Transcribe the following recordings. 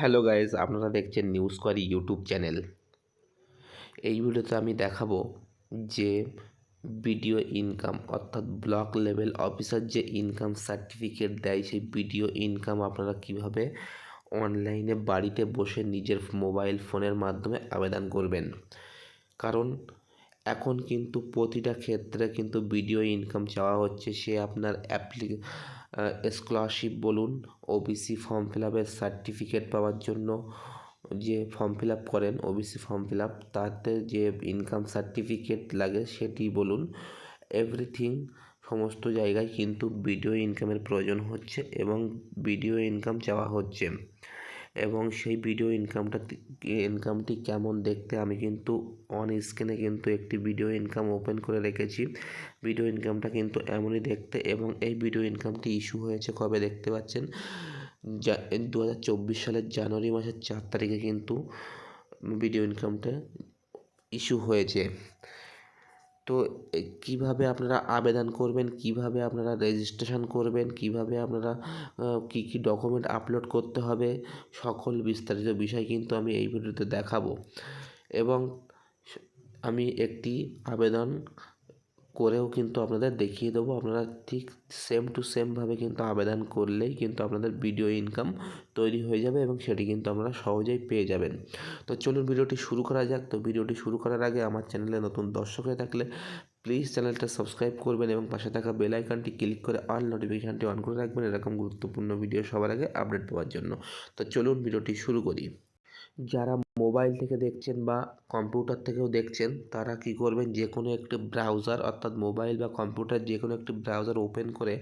Hello guys আপনারা দেখছেন news query YouTube channel. এই ভিডিওতে আমি দেখাবো যে বিডিও ইনকাম, অর্থাৎ ব্লক লেভেল অফিসার যে ইনকাম সার্টিফিকেট দেয়, সেই বিডিও ইনকাম আপনারা কীভাবে অনলাইনে বাড়িতে বসে নিজের মোবাইল ফোনের মাধ্যমে আবেদন করবেন। কারণ এখন কিন্তু প্রতিটা ক্ষেত্রে কিন্তু ভিডিও ইনকাম চাওয়া হচ্ছে, সে আপনার অ্যাপ্লি স্কলারশিপ বলুন ওবিসি ফর্ম ফিল আপের সার্টিফিকেট পাওয়ার জন্য যে ফর্ম ফিল আপ করেন ওবিসি ফর্ম ফিল আপ তাতে যে ইনকাম সার্টিফিকেট লাগে সেটি বলুন। এভরিথিং সমস্ত জায়গায় কিন্তু বিডিও ইনকামের প্রয়োজন হচ্ছে এবং বিডিও ইনকাম চাওয়া হচ্ছে। এবং সেই ভিডিও ইনকামটা ইনকামটি কেমন দেখতে, আমি কিন্তু অন স্ক্রিনে কিন্তু একটি ভিডিও ইনকাম ওপেন করে রেখেছি। ভিডিও ইনকামটা কিন্তু এমনই দেখতে এবং এই ভিডিও ইনকামটি ইস্যু হয়েছে কবে দেখতে পাচ্ছেন? যা দু হাজার চব্বিশ সালের জানুয়ারি মাসের চার তারিখে কিন্তু ভিডিও ইনকামটা ইস্যু হয়েছে। তো কীভাবে আপনারা আবেদন করবেন? কীভাবে আপনারা রেজিস্ট্রেশন করবেন? কীভাবে আপনারা কী কী ডকুমেন্ট আপলোড করতে হবে? সকল বিস্তারিত বিষয় কিন্তু আমি এই ভিডিওতে দেখাবো। এবং আমি একটি আবেদন করেও কিন্তু আপনাদের দেখিয়ে দেবো। আপনারা ঠিক সেম টু সেমভাবে কিন্তু আবেদন করলেই কিন্তু আপনাদের ভিডিও ইনকাম তৈরি হয়ে যাবে এবং সেটি কিন্তু আপনারা সহজেই পেয়ে যাবেন। তো চলুন ভিডিওটি শুরু করা যাক। তো ভিডিওটি শুরু করার আগে আমার চ্যানেলে নতুন দর্শক হয়ে থাকলে প্লিজ চ্যানেলটা সাবস্ক্রাইব করবেন এবং পাশে থাকা বেল আইকনটি ক্লিক করে অল নোটিফিকেশানটি অন করে রাখবেন। এরকম গুরুত্বপূর্ণ ভিডিও সবার আগে আপডেট পাওয়ার জন্য। তো চলুন ভিডিওটি শুরু করি। যারা মোবাইল থেকে দেখছেন বা কম্পিউটার থেকেও দেখছেন, তারা কি করবেন? যে কোনো একটি ব্রাউজার, অর্থাৎ মোবাইল বা কম্পিউটার যে কোনো একটি ব্রাউজার ওপেন করে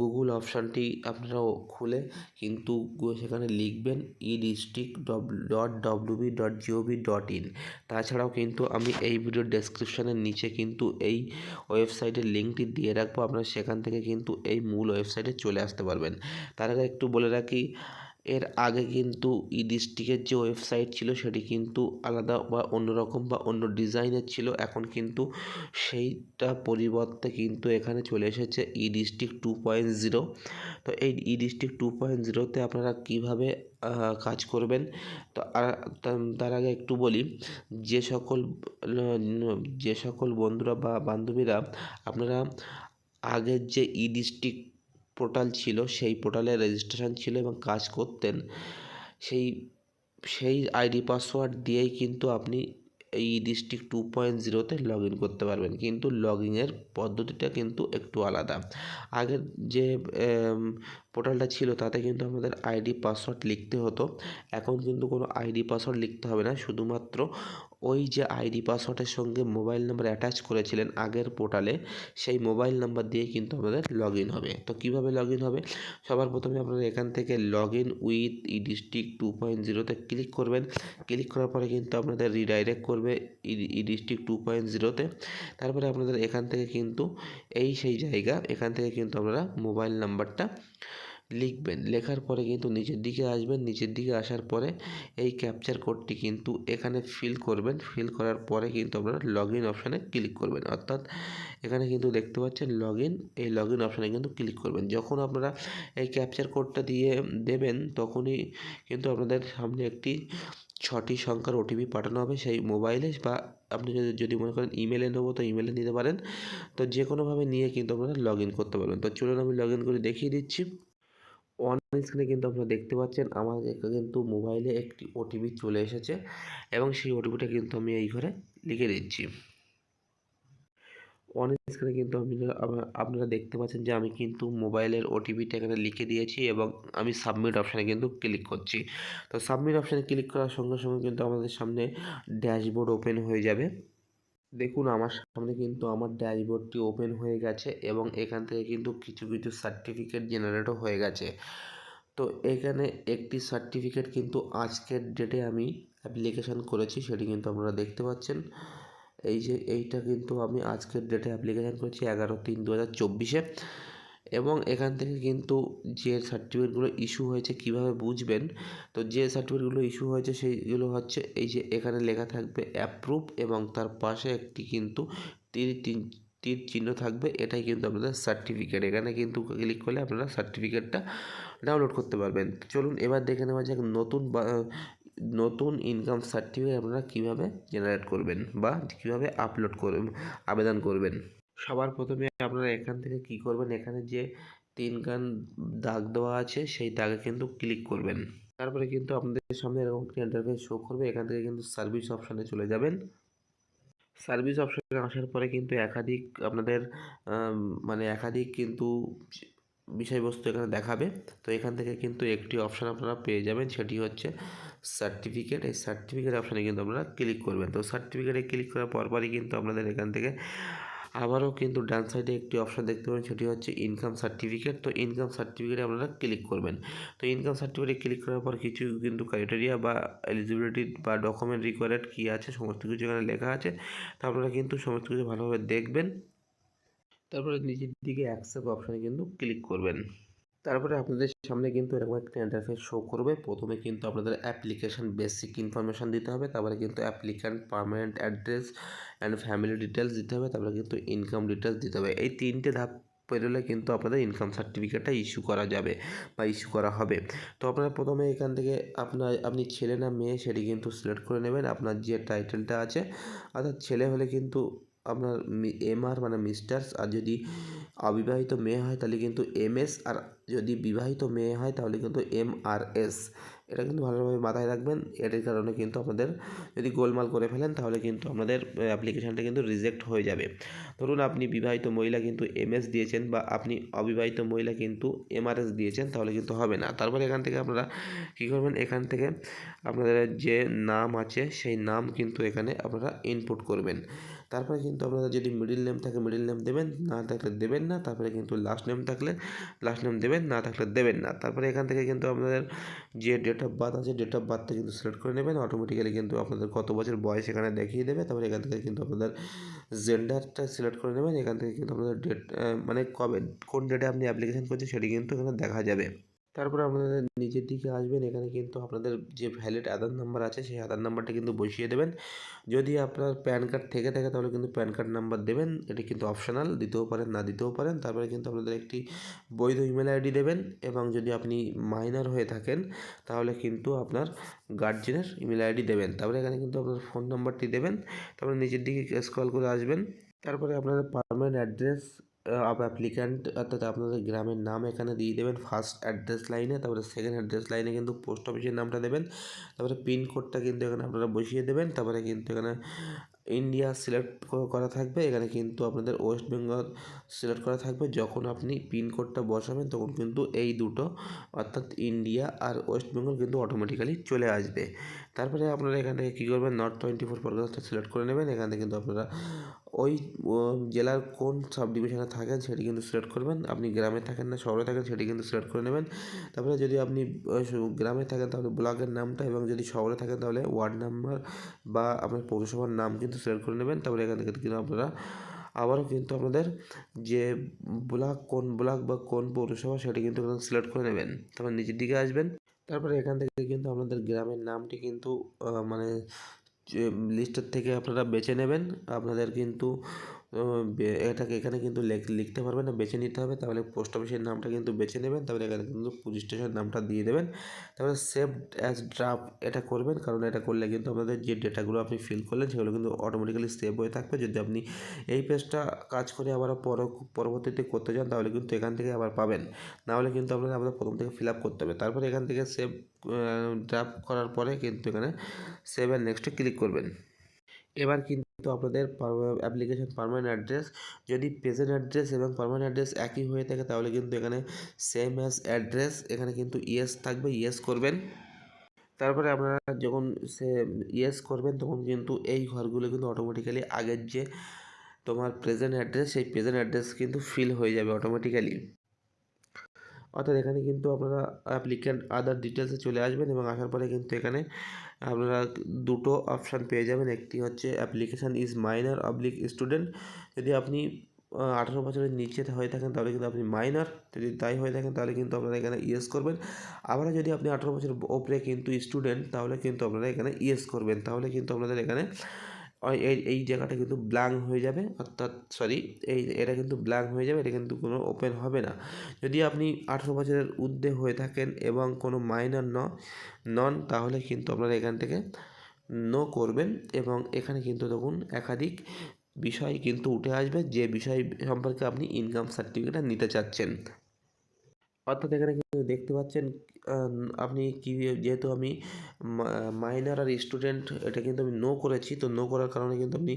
গুগল অপশানটি আপনারা খুলে কিন্তু সেখানে লিখবেন e district dot WB dot GOV dot in তাছাড়াও কিন্তু আমি এই ভিডিও ডেসক্রিপশানের নিচে কিন্তু এই ওয়েবসাইটের লিঙ্কটি দিয়ে রাখব। আপনারা সেখান থেকে কিন্তু এই মূল ওয়েবসাইটে চলে আসতে পারবেন। তার আগে একটু বলে রাখি এর আগে কিন্তু ই ডিস্ট্রিক্টের যে ওয়েবসাইট ছিল সেটি কিন্তু আলাদা বা অন্যরকম বা অন্য ডিজাইনের ছিল। এখন কিন্তু সেইটা পরিবর্তে কিন্তু এখানে চলে এসেছে e district two point zero তো এই ই ডিস্ট্রিক্ট টু পয়েন্ট জিরোতে আপনারা কীভাবে কাজ করবেন? তো তার আগে একটু বলি, যে সকল যে সকল বন্ধুরা বা বান্ধবীরা, আপনারা আগের যে ই ডিস্ট্রিক্ট পোর্টাল ছিল, সেই পোর্টালে রেজিস্ট্রেশন ছিল এবং কাজ করতেন। সেই সেই আইডি পাসওয়ার্ড দিয়েই কিন্তু আপনি এই ডিস্ট্রিক্ট টু পয়েন্ট জিরোতে লগ ইন করতে পারবেন। কিন্তু লগ ইনের পদ্ধতিটা কিন্তু একটু আলাদা। আগের যে পোর্টালটা ছিল, তাতে কিন্তু আমাদের আইডি পাসওয়ার্ড লিখতে হতো। এখন কিন্তু কোনো আইডি পাসওয়ার্ড লিখতে হবে না। শুধুমাত্র ওই যে আইডি পাসওয়ার্ডের সঙ্গে মোবাইল নাম্বার অ্যাটাচ করেছিলেন আগের পোর্টালে সেই মোবাইল নাম্বার দিয়ে কিন্তু আমাদের লগ ইন হবে। তো কীভাবে লগ ইন হবে? সবার প্রথমে আপনারা এখান থেকে log in with e district two point জিরোতে ক্লিক করবেন। ক্লিক করার পরে কিন্তু আপনাদের রিডাইরেক্ট করবে ই ডিস্ট্রিক্ট টু পয়েন্ট জিরোতে তারপরে আপনাদের এখান থেকে কিন্তু এই সেই জায়গা, এখান থেকে কিন্তু আপনারা মোবাইল নাম্বারটা লিখবেন। লেখার পরে কিন্তু নিচের দিকে আসবেন। নিচের দিকে আসার পরে এই ক্যাপচার কোডটি কিন্তু এখানে ফিল করবেন। ফিল করার পরে কিন্তু আপনারা লগ ইন অপশানে ক্লিক করবেন। অর্থাৎ এখানে কিন্তু দেখতে পাচ্ছেন লগ ইন এই লগ ইন অপশানে কিন্তু ক্লিক করবেন। যখন আপনারা এই ক্যাপচার কোডটা দিয়ে দেবেন, তখনই কিন্তু আপনাদের সামনে একটি ছটি সংখ্যার ওটিপি পাঠানো হবে সেই মোবাইলে বা আপনি যদি যদি মনে করেন ইমেলে নেব, তো ইমেলে নিতে পারেন। তো যে কোনোভাবে নিয়ে কিন্তু আপনারা লগ ইন করতে পারবেন। তো চলুন আমি লগ ইন করে দেখিয়ে দিচ্ছি। অন স্ক্রিনে কিন্তু আপনারা দেখতে পাচ্ছেন আমার কিন্তু মোবাইলে একটি ওটিপি চলে এসেছে এবং সেই ওটিপিটা কিন্তু আমি এই ঘরে লিখে দিচ্ছি। অন স্ক্রিনে কিন্তু আপনারা দেখতে পাচ্ছেন যে আমি কিন্তু মোবাইলের ওটিপিটা এখানে লিখে দিয়েছি এবং আমি সাবমিট অপশানে কিন্তু ক্লিক করছি। তো সাবমিট অপশানে ক্লিক করার সঙ্গে সঙ্গে কিন্তু আমাদের সামনে ড্যাশবোর্ড ওপেন হয়ে যাবে। দেখুন, আমার সামনে কিন্তু আমার ড্যাশবোর্ডটি ওপেন হয়ে গেছে এবং এখান থেকে কিন্তু কিছু কিছু সার্টিফিকেট জেনারেটও হয়ে গেছে। তো এখানে একটি সার্টিফিকেট কিন্তু আজকের ডেটে আমি অ্যাপ্লিকেশান করেছি, সেটি কিন্তু আপনারা দেখতে পাচ্ছেন। এই যে, এইটা কিন্তু আমি আজকের ডেটে অ্যাপ্লিকেশান করেছি এগারো তিন দু হাজার চব্বিশে। এবং এখান থেকে কিন্তু যে সার্টিফিকেটগুলো ইস্যু হয়েছে কীভাবে বুঝবেন, তো যে সার্টিফিকেটগুলো ইস্যু হয়েছে সেইগুলো হচ্ছে এই যে এখানে লেখা থাকবে অ্যাপ্রুভ এবং তার পাশে একটি কিন্তু তিন তিন তীর চিহ্ন থাকবে, এটাই কিন্তু আপনাদের সার্টিফিকেট এখানে কিন্তু ক্লিক করলে আপনারা সার্টিফিকেটটা ডাউনলোড করতে পারবেন। চলুন এবার দেখে নেওয়া যাক নতুন নতুন ইনকাম সার্টিফিকেট আপনারা কীভাবে জেনারেট করবেন বা কীভাবে আপলোড করবেন, আবেদন করবেন। সবার প্রথমে আপনারা এখান থেকে কি করবেন? এখানে যে তিন গান দাগ দেওয়া আছে, সেই দাগে কিন্তু ক্লিক করবেন। তারপরে কিন্তু আপনাদের সামনে এরকম একটা ইন্টারফেস শো করবে। এখান থেকে কিন্তু সার্ভিস অপশানে চলে যাবেন। সার্ভিস অপশানে আসার পরে কিন্তু একাধিক আপনাদের মানে একাধিক কিন্তু বিষয়বস্তু এখানে দেখাবে। তো এখান থেকে কিন্তু একটি অপশান আপনারা পেয়ে যাবেন। সেটি হচ্ছে সার্টিফিকেট এই সার্টিফিকেট অপশানে কিন্তু আপনারা ক্লিক করবেন। তো সার্টিফিকেটে ক্লিক করার পরপরই কিন্তু আপনাদের এখান থেকে আবারও কিন্তু ডান সাইডে একটি অপশান দেখতে পাবেন, সেটি হচ্ছে ইনকাম সার্টিফিকেট তো ইনকাম সার্টিফিকেটে আপনারা ক্লিক করবেন। তো ইনকাম সার্টিফিকেটে ক্লিক করার পর কিছু কিন্তু ক্রাইটেরিয়া বা এলিজিবিলিটি বা ডকুমেন্ট রিকোয়ার্ড কী আছে, সমস্ত কিছু এখানে লেখা আছে। তা আপনারা কিন্তু সমস্ত কিছু ভালোভাবে দেখবেন। তারপরে নিচের দিকে অ্যাকসেপ্ট অপশানে কিন্তু ক্লিক করবেন। তারপরে আপনাদের সামনে কিন্তু এরকম একটা ইন্টারফেস শো করবে। প্রথমে কিন্তু আপনাদের অ্যাপ্লিকেশন বেসিক ইনফরমেশান দিতে হবে, তারপরে কিন্তু applicant permanent address and family details দিতে হবে, তারপরে কিন্তু ইনকাম ডিটেলস দিতে হবে। এই তিনটে ধাপ পেরোলে কিন্তু আপনাদের ইনকাম সার্টিফিকেটটা ইস্যু করা যাবে বা ইস্যু করা হবে। তো আপনারা প্রথমে এখান থেকে আপনার, আপনি ছেলে না মেয়ে, সেটি কিন্তু সিলেক্ট করে নেবেন। আপনার যে টাইটেলটা আছে, অর্থাৎ ছেলে হলে কিন্তু আপনার এম আর মানে মিস্টার্স আর যদি অবিবাহিত মেয়ে হয় তাহলে কিন্তু এম এস আর যদি বিবাহিত মেয়ে হয় তাহলে কিন্তু এম আর এস। এটা কিন্তু ভালোভাবে মাথায় রাখবেন। এর কারণে কিন্তু আপনাদের যদি গোলমাল করে ফেলেন তাহলে কিন্তু আপনাদের অ্যাপ্লিকেশানটা কিন্তু রিজেক্ট হয়ে যাবে। ধরুন আপনি বিবাহিত মহিলা কিন্তু এম এস দিয়েছেন বা আপনি অবিবাহিত মহিলা কিন্তু এমআরএস দিয়েছেন তাহলে কিন্তু হবে না। তারপরে এখান থেকে আপনারা কী করবেন? এখান থেকে আপনাদের যে নাম আছে সেই নাম কিন্তু এখানে আপনারা ইনপুট করবেন। তারপরে কিন্তু আপনারা যদি মিডিল নেম থাকে মিডিল নেম দেবেন, না থাকলে দেবেন না, তারপরে কিন্তু লাস্ট নেম থাকলে লাস্ট নেম দেবেন, না থাকলে দেবেন না। তারপরে এখান থেকে কিন্তু আপনাদের যে ডেট অফ বার্থ আছে ডেট অফ বার্থটা কিন্তু সিলেক্ট করে নেবেন অটোমেটিক্যালি কিন্তু আপনাদের কত বছর বয়স এখানে দেখিয়ে দেবে। তারপরে এখান থেকে কিন্তু আপনাদের জেন্ডারটা সিলেক্ট করে নেবেন, এখান থেকে কিন্তু আপনাদের ডেট মানে কবে, কোন ডেটে আপনি অ্যাপ্লিকেশন করছেন সেটি কিন্তু এখানে দেখা যাবে। তারপরে আপনাদের নিচের দিকে আসবেন, এখানে কিন্তু আপনাদের যে ভ্যালিড আধার নাম্বার আছে, সেই আধার নাম্বারটা কিন্তু বসিয়ে দেবেন। যদি আপনার প্যান কার্ড থেকে থাকে, তাহলে কিন্তু প্যান কার্ড নাম্বার দেবেন। এটি কিন্তু অপশনাল দিতেও পারেন, না দিতেও পারেন। তারপরে কিন্তু আপনাদের একটি বৈধ ইমেল আইডি দেবেন এবং যদি আপনি মাইনার হয়ে থাকেন, তাহলে কিন্তু আপনার গার্জেনের ইমেল আইডি দেবেন। তারপরে এখানে কিন্তু আপনার ফোন নাম্বারটি দেবেন। তারপরে নিচের দিকে স্ক্রল করে আসবেন। তারপরে আপনাদের পারমানেন্ট অ্যাড্রেস অ্যাপ্লিক্যান্ট অর্থাৎ আপনাদের গ্রামের নাম এখানে দিয়ে দেবেন ফার্স্ট অ্যাড্রেস লাইনে তারপরে সেকেন্ড অ্যাড্রেস লাইনে কিন্তু পোস্ট অফিসের নামটা দেবেন, তারপরে পিনকোডটা কিন্তু এখানে আপনারা বসিয়ে দেবেন, তারপরে কিন্তু এখানে ইন্ডিয়া সিলেক্ট করা থাকবে, এখানে কিন্তু আপনাদের ওয়েস্ট বেঙ্গল সিলেক্ট করা থাকবে, যখন আপনি পিনকোডটা বসাবেন, তখন কিন্তু এই দুটো, অর্থাৎ ইন্ডিয়া আর ওয়েস্ট বেঙ্গল কিন্তু অটোমেটিক্যালি চলে আসবে। তারপরে আপনারা এখান কী করবেন নর্থ টোয়েন্টি ফোর পরগনাসটা সিলেক্ট করে নেবেন, এখান কিন্তু আপনারা ওই জেলার কোন সাব ডিভিশনে থাকেন সেটি কিন্তু সিলেক্ট করবেন। আপনি গ্রামে থাকেন না, শহরে থাকেন সেটি কিন্তু সিলেক্ট করে নেবেন। তারপরে যদি আপনি গ্রামে থাকেন তাহলে ব্লকের নামটা এবং যদি শহরে থাকেন তাহলে ওয়ার্ড নাম্বার বা আপনার পৌরসভার নাম কিন্তু সিলেক্ট করে নেবেন। তারপরে এখান থেকে কিন্তু আপনারা আবারও কিন্তু আপনাদের যে ব্লক, কোন ব্লক বা কোন পৌরসভা সেটি কিন্তু সিলেক্ট করে নেবেন। তারপর নিচের দিকে আসবেন। তারপরে এখান থেকে কিন্তু আপনাদের গ্রামের নামটি কিন্তু মানে লিস্টের থেকে আপনারা বেছে নেবেন। আপনাদের কিন্তু এটাকে এখানে কিন্তু লিখতে পারবেন না, বেছে নিতে হবে। তাহলে পোস্ট অফিসের নামটা কিন্তু বেছে নেবেন, তাহলে এখানে কিন্তু পুলিশ স্টেশনের নামটা দিয়ে দেবেন। তারপরে সেভ অ্যাজ ড্রাফট এটা করবেন, কারণ এটা করলে কিন্তু আপনাদের যে ডেটাগুলো আপনি ফিল করলেন, সেগুলো কিন্তু অটোমেটিক্যালি সেভ হয়ে থাকবে। যদি আপনি এই পেজটা কাজ করে আবার পরবর্তীতে করতে চান, তাহলে কিন্তু এখান থেকে আবার পাবেন। নাহলে কিন্তু আপনাদের আপনাদের প্রথম থেকে ফিল আপ করতে হবে। তারপরে এখান থেকে সেভ ড্রাফট করার পরে কিন্তু এখানে সেভ অ্যান্ড নেক্সটে ক্লিক করবেন। এবার কিন্তু আপনাদের অ্যাপ্লিকেশন পারমানেন্ট অ্যাড্রেস যদি প্রেজেন্ট অ্যাড্রেস এবং পারমানেন্ট অ্যাড্রেস একই হয়ে থাকে, তাহলে কিন্তু এখানে সেম অ্যাজ অ্যাড্রেস এখানে কিন্তু ইয়েস থাকবে ইয়েস করবেন। তারপরে আপনারা যখন সে ইয়েস করবেন, তখন কিন্তু এই ঘরগুলো কিন্তু অটোমেটিক্যালি আগের যে তোমার প্রেজেন্ট অ্যাড্রেস সেই প্রেজেন্ট অ্যাড্রেস কিন্তু ফিল হয়ে যাবে অটোমেটিক্যালি অর্থাৎ এখানে কিন্তু আপনারা অ্যাপ্লিক্যান্ট আদার ডিটেলসে চলে আসবেন এবং আসার পরে কিন্তু এখানে আপনারা দুটো অপশান পেয়ে যাবেন। একটি হচ্ছে application is minor oblique student যদি আপনি আঠারো বছরের নিচে হয়ে থাকেন, তাহলে কিন্তু আপনি মাইনার যদি তাই হয়ে থাকেন, তাহলে কিন্তু আপনারা এখানে ইয়েস করবেন। আবার যদি আপনি আঠারো বছর ওপরে কিন্তু স্টুডেন্ট তাহলে কিন্তু আপনারা এখানে ইয়েস করবেন। তাহলে কিন্তু আপনাদের এখানে এই এই জায়গাটা কিন্তু ব্ল্যাঙ্ক হয়ে যাবে, অর্থাৎ সরি এই, এটা কিন্তু ব্ল্যাঙ্ক হয়ে যাবে, এটা কিন্তু কোনো ওপেন হবে না। যদি আপনি আঠেরো বছরের ঊর্ধ্বে হয়ে থাকেন এবং কোনো মাইনার ন, নন, তাহলে কিন্তু আপনারা এখান থেকে নো করবেন এবং এখানে কিন্তু দেখুন একাধিক বিষয় কিন্তু উঠে আসবে, যে বিষয় সম্পর্কে আপনি ইনকাম সার্টিফিকেটটা নিতে চাচ্ছেন। অর্থাৎ এখানে কিন্তু দেখতে পাচ্ছেন আপনি কি যেহেতু আমি মাইনার আর স্টুডেন্ট এটা কিন্তু আমি নো করেছি। তো নো করার কারণে কিন্তু আপনি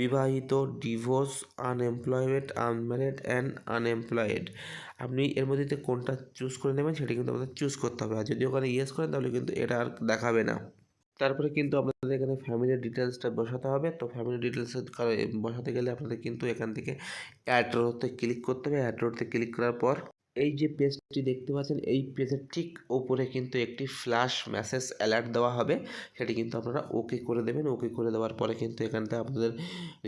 বিবাহিত divorce unemployed unmarried and unemployed আপনি এর মধ্যে কোনটা চুজ করে নেবেন, সেটা কিন্তু আপনাদের চুজ করতে হবে। আর যদি ওখানে ইয়েস করেন, তাহলে কিন্তু এটা আর দেখাবে না। তারপরে কিন্তু আপনাদের এখানে ফ্যামিলির ডিটেলসটা বসাতে হবে। তো ফ্যামিলি ডিটেলস বসাতে গেলে আপনাদের কিন্তু এখান থেকে অ্যাড্রোতে ক্লিক করতে হবে। অ্যাড্রোতে ক্লিক করার পর এই যে পেজটি দেখতে পাচ্ছেন, এই পেজের ঠিক ওপরে কিন্তু একটি ফ্ল্যাশ মেসেজ অ্যালার্ট দেওয়া হবে। সেটি কিন্তু আপনারা ওকে করে দেবেন। ওকে করে দেওয়ার পরে কিন্তু এখানটা আপনাদের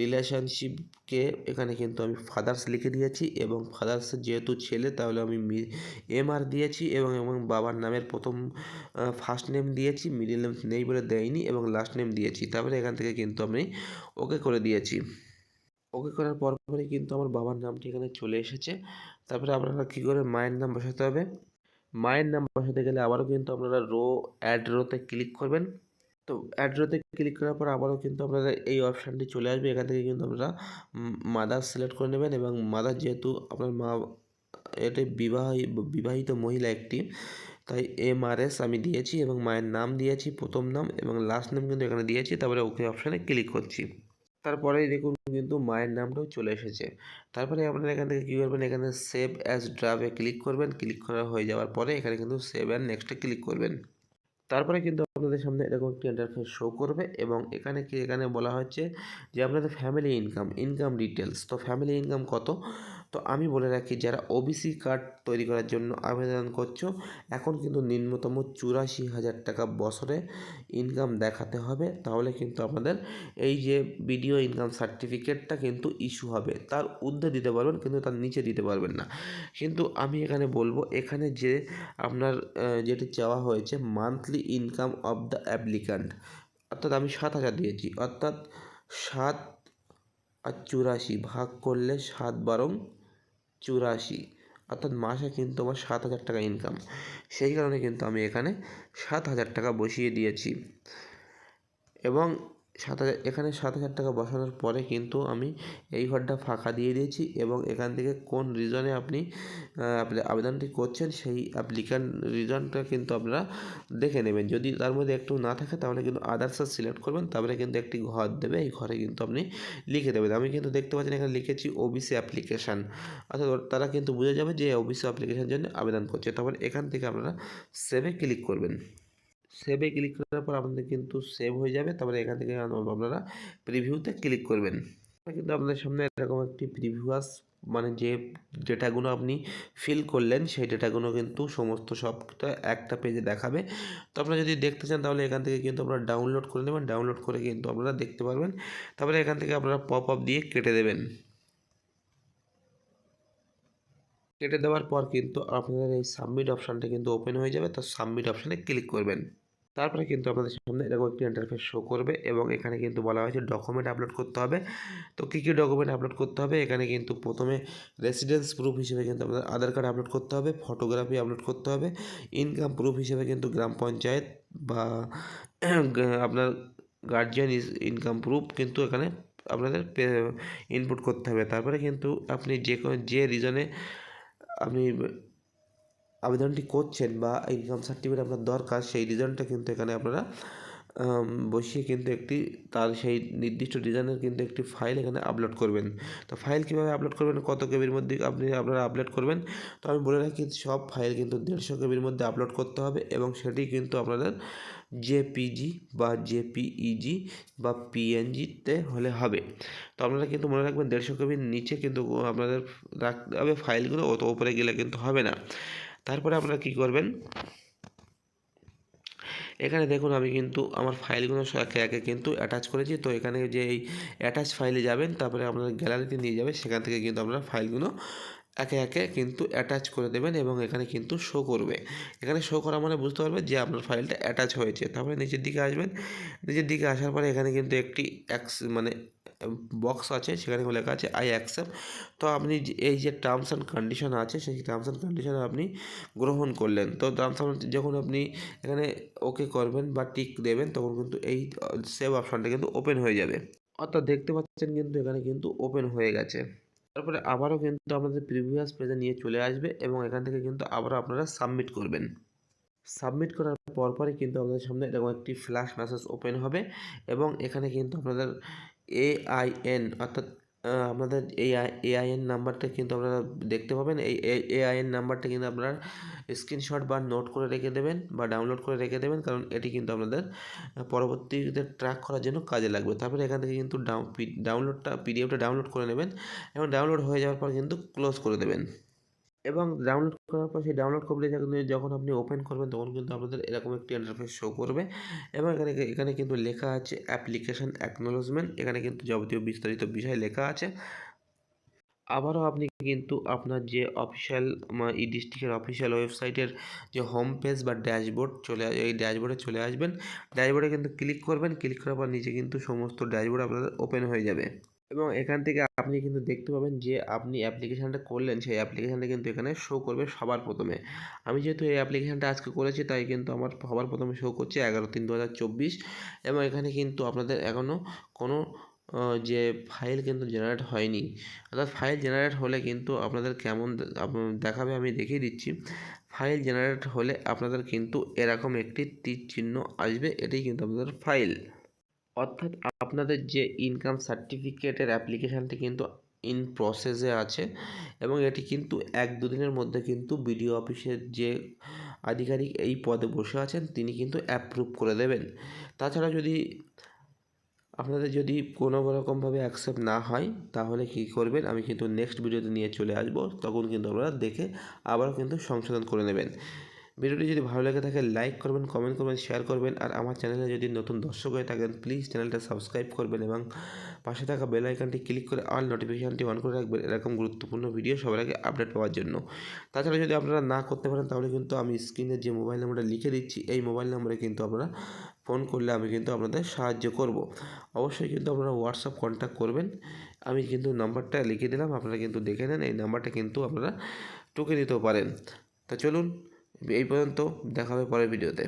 রিলেশনশিপকে এখানে কিন্তু আমি ফাদার্স লিখে দিয়েছি এবং ফাদার্স যেহেতু ছেলে, তাহলে আমি এম আর দিয়েছি এবং এবং বাবার নামের প্রথম ফার্স্ট নেম দিয়েছি মিডিল নেম নেই বলে দেয়নি এবং লাস্ট নেম দিয়েছি। তারপরে এখান থেকে কিন্তু আমি ওকে করে দিয়েছি। ওকে করার পর পরে কিন্তু আমার বাবার নামটি এখানে চলে এসেছে। তারপরে আপনারা কী করে মায়ের নাম বসাতে হবে? মায়ের নাম বসাতে গেলে আবারও কিন্তু আপনারা রো অ্যাড রোতে ক্লিক করবেন। তো অ্যাড রোতে ক্লিক করার পর আবারও কিন্তু আপনারা এই অপশানটি চলে আসবে। এখান থেকে কিন্তু আপনারা মাদার সিলেক্ট করে নেবেন এবং মাদার যেহেতু আপনার মা, এটি বিবাহিত বিবাহিত মহিলা একটি, তাই এম আর এস আমি দিয়েছি এবং মায়ের নাম দিয়েছি প্রথম নাম এবং লাস্ট নাম কিন্তু এখানে দিয়েছি। তারপরে ওকে অপশানে ক্লিক করছি। তারপরেই দেখুন কিন্তু মায়ের নামটাও চলে এসেছে। তারপরে আপনারা এখান থেকে কী করবেন? এখানে সেভ অ্যাজ ড্রাফে ক্লিক করবেন। ক্লিক করা হয়ে যাওয়ার পরে এখানে কিন্তু সেভ অ্যান্ড নেক্সটে ক্লিক করবেন। তারপরে কিন্তু আপনাদের সামনে এরকম একটি ইন্টারফেস শো করবে এবং এখানে কি এখানে বলা হচ্ছে যে আপনাদের ফ্যামিলি ইনকাম ইনকাম ডিটেলস তো ফ্যামিলি ইনকাম কত? তো আমি বলে রাখি, যারা ওবিসি কার্ড তৈরি করার জন্য আবেদন করছ, এখন কিন্তু নিম্নতম চুরাশি হাজার টাকা বছরে ইনকাম দেখাতে হবে। তাহলে কিন্তু আপনাদের এই যে বিডিও ইনকাম সার্টিফিকেটটা কিন্তু ইস্যু হবে। তার ঊর্ধ্বে দিতে পারবেন, কিন্তু তার নিচে দিতে পারবেন না। কিন্তু আমি এখানে বলব, এখানে যে আপনার যেটি চাওয়া হয়েছে monthly income of the applicant অর্থাৎ আমি সাত হাজার দিয়েছি, অর্থাৎ সাত আর চুরাশি ভাগ করলে সাত বারং চুরাশি, অর্থাৎ মাসে কিন্তু আমার সাত হাজার টাকা ইনকাম সেই কারণে কিন্তু আমি এখানে সাত হাজার টাকা বসিয়ে দিয়েছি। এবং সাত হাজার, এখানে সাত হাজার টাকা বসানোর পরে কিন্তু আমি এই ঘরটা ফাঁকা দিয়ে দিয়েছি এবং এখান থেকে কোন রিজনে আপনি আবেদনটি করছেন সেই অ্যাপ্লিক্যান্ট রিজনটা কিন্তু আপনারা দেখে নেবেন। যদি তার মধ্যে একটু না থাকে তাহলে কিন্তু আদার্সটা সিলেক্ট করবেন, তারপরে কিন্তু একটি ঘর দেবে, এই ঘরে কিন্তু আপনি লিখে দেবেন। আমি কিন্তু দেখতে পাচ্ছেন এখানে লিখেছি ওবিসি অ্যাপ্লিকেশান অর্থাৎ তারা কিন্তু বুঝে যাবে যে ওবিসি অ্যাপ্লিকেশানের জন্য আবেদন করছে। তারপর এখান থেকে আপনারা সেভে ক্লিক করবেন। সেভে ক্লিক করার পর আপনাদের কিন্তু সেভ হয়ে যাবে। তারপরে এখান থেকে আপনারা প্রিভিউতে ক্লিক করবেন। কিন্তু আপনাদের সামনে এরকম একটি প্রিভিউ আস মানে যে ডেটাগুলো আপনি ফিল করলেন, সেই ডেটাগুলো কিন্তু সমস্ত সবটা একটা পেজে দেখাবে। তো আপনারা যদি দেখতে চান, তাহলে এখান থেকে কিন্তু আপনারা ডাউনলোড করে নেবেন। ডাউনলোড করে কিন্তু আপনারা দেখতে পারবেন। তারপরে এখান থেকে আপনারা পপ আপ দিয়ে কেটে দেবেন। কেটে দেওয়ার পর কিন্তু আপনাদের এই সাবমিট অপশানটা কিন্তু ওপেন হয়ে যাবে। তো সাবমিট অপশানে ক্লিক করবেন। তারপরে কিন্তু আপনাদের সামনে এরকম একটি ইন্টারফেস শো করবে এবং এখানে কিন্তু বলা হয়েছে ডকুমেন্ট আপলোড করতে হবে। তো কী কী ডকুমেন্ট আপলোড করতে হবে? এখানে কিন্তু প্রথমে রেসিডেন্স প্রুফ হিসেবে কিন্তু আপনাদের আধার কার্ড আপলোড করতে হবে ফটোগ্রাফি আপলোড করতে হবে ইনকাম প্রুফ হিসেবে কিন্তু গ্রাম পঞ্চায়েত বা আপনার গার্জিয়ান ইনকাম প্রুফ কিন্তু এখানে আপনাদের ইনপুট করতে হবে। তারপরে কিন্তু আপনি যে কোনো যে রিজনে আপনি আবেদনটি করছেন বা ইনকাম সার্টিফিকেট আপনার দরকার, সেই রিজনটা কিন্তু এখানে আপনারা বসিয়ে কিন্তু একটি, তার সেই নির্দিষ্ট ডিজাইনের কিন্তু একটি ফাইল এখানে আপলোড করবেন। তো ফাইল কীভাবে আপলোড করবেন, কত কেবির মধ্যে আপনি, আপনারা আপলোড করবেন, তো আমি বলে রাখি সব ফাইল কিন্তু দেড়শো কেবির মধ্যে আপলোড করতে হবে এবং সেটি কিন্তু আপনাদের জেপিজি বা জেপিইজি বা পিএনজিতে হলে হবে। তো আপনারা কিন্তু মনে রাখবেন দেড়শো কেবির নিচে কিন্তু আপনাদের রাখতে হবে ফাইলগুলো অত ওপরে গেলে কিন্তু হবে না। তারপরে আপনারা কী করবেন? এখানে দেখুন আমি কিন্তু আমার ফাইলগুলো একে একে কিন্তু অ্যাটাচ করেছি। তো এখানে যে এই অ্যাটাচ ফাইলে যাবেন, তারপরে আপনার গ্যালারিতে নিয়ে যাবে সেখান থেকে কিন্তু আপনারা ফাইলগুলো একে একে কিন্তু অ্যাটাচ করে দেবেন এবং এখানে কিন্তু শো করবে। এখানে শো করা মানে বুঝতে পারবে যে আপনার ফাইলটা অ্যাটাচ হয়েছে। তারপরে নিচের দিকে আসবেন। নিচের দিকে আসার পরে এখানে কিন্তু একটি অ্যাক্স মানে বক্স আছে, সেখানে লেখা আছে আই অ্যাকসেপ্ট তো আপনি এই যে টার্মস অ্যান্ড কন্ডিশন আছে, সেই টার্মস অ্যান্ড কন্ডিশন আপনি গ্রহণ করলেন। তো টার্মস অ্যান্ড যখন আপনি এখানে ওকে করবেন বা টিক দেবেন, তখন কিন্তু এই সেভ অপশানটা কিন্তু ওপেন হয়ে যাবে। অর্থাৎ দেখতে পাচ্ছেন কিন্তু এখানে কিন্তু ওপেন হয়ে গেছে। তারপরে আবারও কিন্তু আপনাদের প্রিভিয়াস পেজে নিয়ে চলে আসবে এবং এখান থেকে কিন্তু আবারও আপনারা সাবমিট করবেন। সাবমিট করার পরপরই কিন্তু আপনাদের সামনে এরকম একটি ফ্ল্যাশ মেসেজ ওপেন হবে এবং এখানে কিন্তু আপনাদের এআইএন অর্থাৎ আপনাদের এই এআইএন নাম্বারটা কিন্তু আপনারা দেখতে পাবেন। এই এআইএন নাম্বারটা কিন্তু আপনারা স্ক্রিনশট বা নোট করে রেখে দেবেন বা ডাউনলোড করে রেখে দেবেন, কারণ এটি কিন্তু আপনাদের পরবর্তীতে ট্র্যাক করার জন্য কাজে লাগবে। তারপরে এখান থেকে কিন্তু ডাউনলোডটা পিডিএফটা ডাউনলোড করে নেবেন এবং ডাউনলোড হয়ে যাওয়ার পর কিন্তু ক্লোজ করে দেবেন। এবং ডাউনলোড করার পর সেই ডাউনলোড করলে যখন আপনি ওপেন করবেন, তখন কিন্তু আপনাদের এরকম একটি ইন্টারফেস শো করবে এবং এখানে এখানে কিন্তু লেখা আছে অ্যাপ্লিকেশন অ্যাকনোলজমেন্ট এখানে কিন্তু যাবতীয় বিস্তারিত বিষয় লেখা আছে। আবারও আপনি কিন্তু আপনার যে অফিসিয়াল ই ডিস্ট্রিক্টের অফিসিয়াল ওয়েবসাইটের যে হোম পেজ বা ড্যাশবোর্ড চলে, এই ড্যাশবোর্ডে চলে আসবেন। ড্যাশবোর্ডে কিন্তু ক্লিক করবেন ক্লিক করার পর নিচে কিন্তু সমস্ত ড্যাশবোর্ড আপনাদের ওপেন হয়ে যাবে। এবং এখান থেকে আপনি কিন্তু দেখতে পাবেন যে আপনি অ্যাপ্লিকেশানটা করলেন, সেই অ্যাপ্লিকেশানটা কিন্তু এখানে শো করবে সবার প্রথমে। আমি যেহেতু এই অ্যাপ্লিকেশানটা আজকে করেছি, তাই কিন্তু আমার সবার প্রথমে শো করছে এগারো তিন দু হাজার চব্বিশ। এবং এখানে কিন্তু আপনাদের এখনও কোনো যে ফাইল কিন্তু জেনারেট হয়নি। অর্থাৎ ফাইল জেনারেট হলে কিন্তু আপনাদের কেমন দেখাবে আমি দেখিয়ে দিচ্ছি। ফাইল জেনারেট হলে আপনাদের কিন্তু এরকম একটি তীর চিহ্ন আসবে, এটাই কিন্তু আপনাদের ফাইল অর্থাৎ আপনাদের যে ইনকাম সার্টিফিকেটের অ্যাপ্লিকেশানটি কিন্তু ইন প্রসেসে আছে এবং এটি কিন্তু এক দুদিনের মধ্যে কিন্তু বিডিও অফিসের যে আধিকারিক এই পদে বসে আছেন, তিনি কিন্তু অ্যাপ্রুভ করে দেবেন। তাছাড়া যদি আপনাদের যদি কোনো রকমভাবে অ্যাকসেপ্ট না হয়, তাহলে কী করবেন? আমি কিন্তু নেক্সট ভিডিওতে নিয়ে চলে আসব, তখন কিন্তু আপনারা দেখে আবারও কিন্তু সংশোধন করে নেবেন। ভিডিওটি যদি ভালো লেগে থাকে লাইক করবেন কমেন্ট করবেন শেয়ার করবেন। আর আমার চ্যানেলে যদি নতুন দর্শক হয়ে থাকেন প্লিজ চ্যানেলটা সাবস্ক্রাইব করবেন এবং পাশে থাকা বেল আইকনটি ক্লিক করে অল নোটিফিকেশানটি অন করে রাখবেন এরকম গুরুত্বপূর্ণ ভিডিও সবার আগে আপডেট পাওয়ার জন্য। তাছাড়া যদি আপনারা না করতে পারেন, তাহলে কিন্তু আমি স্ক্রিনে যে মোবাইল নাম্বারটা লিখে দিচ্ছি, এই মোবাইল নাম্বারে কিন্তু আপনারা ফোন করলে আমি কিন্তু আপনাদের সাহায্য করব। অবশ্যই কিন্তু আপনারা হোয়াটসঅ্যাপ কন্ট্যাক্ট করবেন। আমি কিন্তু নাম্বারটা লিখে দিলাম, আপনারা কিন্তু দেখে নেন, এই নাম্বারটা কিন্তু আপনারা টুকে দিতেও পারেন। তা চলুন এই পর্যন্ত দেখা হবে পরের ভিডিওতে।